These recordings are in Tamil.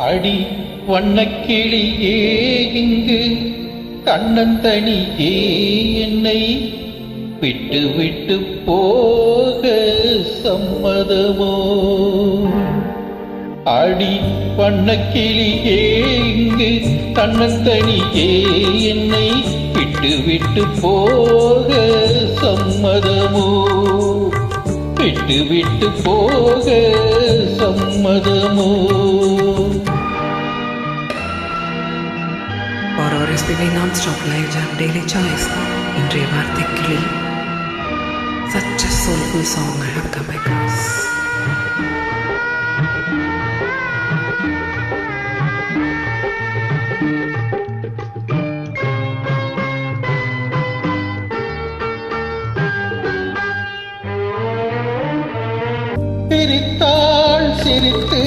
அடி வண்ணக்கிளியே இங்கு தன்னந்தனியே என்னை விட்டு விட்டு போக சம்மதமோ? அடி வண்ணக்கிளியே இங்கு தன்னந்தனியே என்னை விட்டு விட்டு போக சம்மதமோ? விட்டு விட்டு போக சம்மதமோ? For our SPB non-stop live jam daily choice, இன்றைய வார்த்தை கிளி such a soulful song I have come across. சிரித்தாள் சிரித்து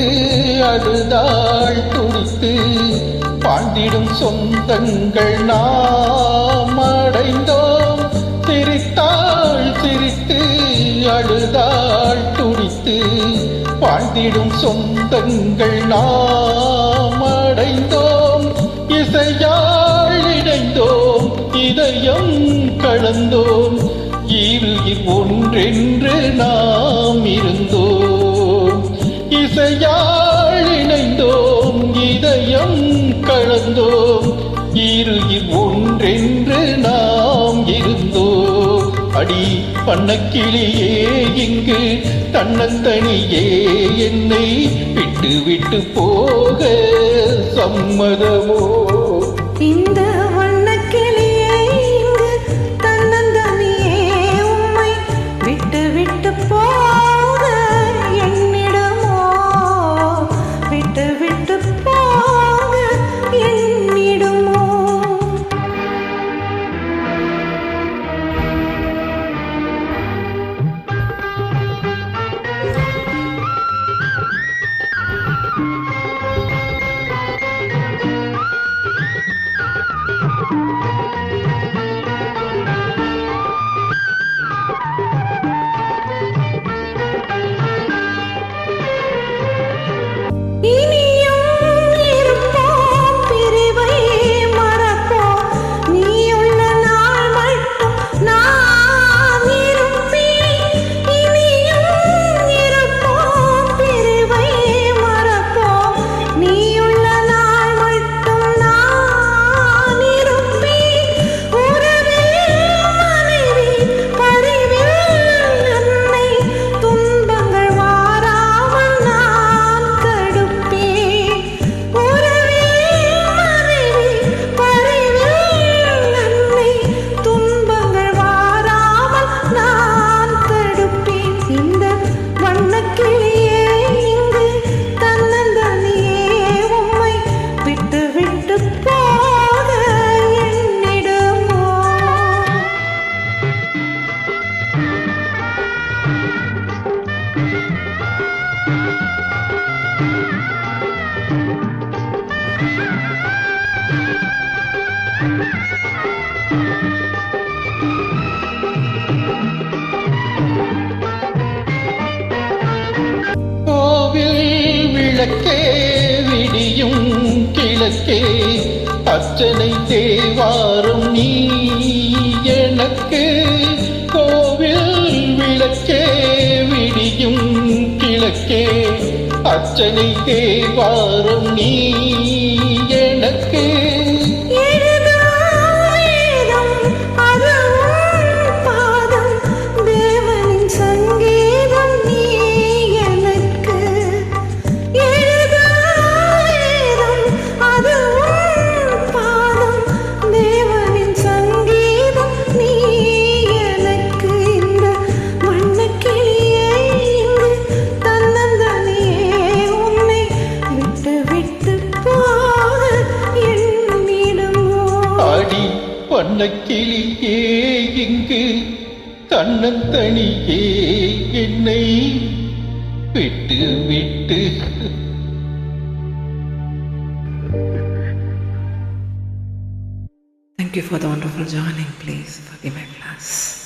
அழுதாள் துடித்து பாண்டிடும் சொந்தங்கள் நாம் அடைந்தோம். சிரித்தாள் சிரித்து அழுதாள் துடித்து. வாழ்ந்திடும் சொந்தங்கள் நாம் அடைந்தோம். இசையாள் இணைந்தோம் இதயம் கலந்தோம். இருகில் ஒன்றென்று நாம் இருந்தோம். இசையாள் இணைந்தோம் பண்ணக்கிளியே இங்கு தன்னத்தனியே என்னை விட்டு விட்டு போக சம்மதமோ? இந்த கோவில் விடியும் கிழக்கே அர்ச்சனை தேவாரம் நீ எனக்கு. கோவில் விளக்கே விடியும் கிழக்கே அர்ச்சனை தேவாரம் நீ வண்ணக்கிளியே இங்கு தன்னந்தனியே என்னை விட்டு விட்டு Thank you for the wonderful joining. Please forgive my class.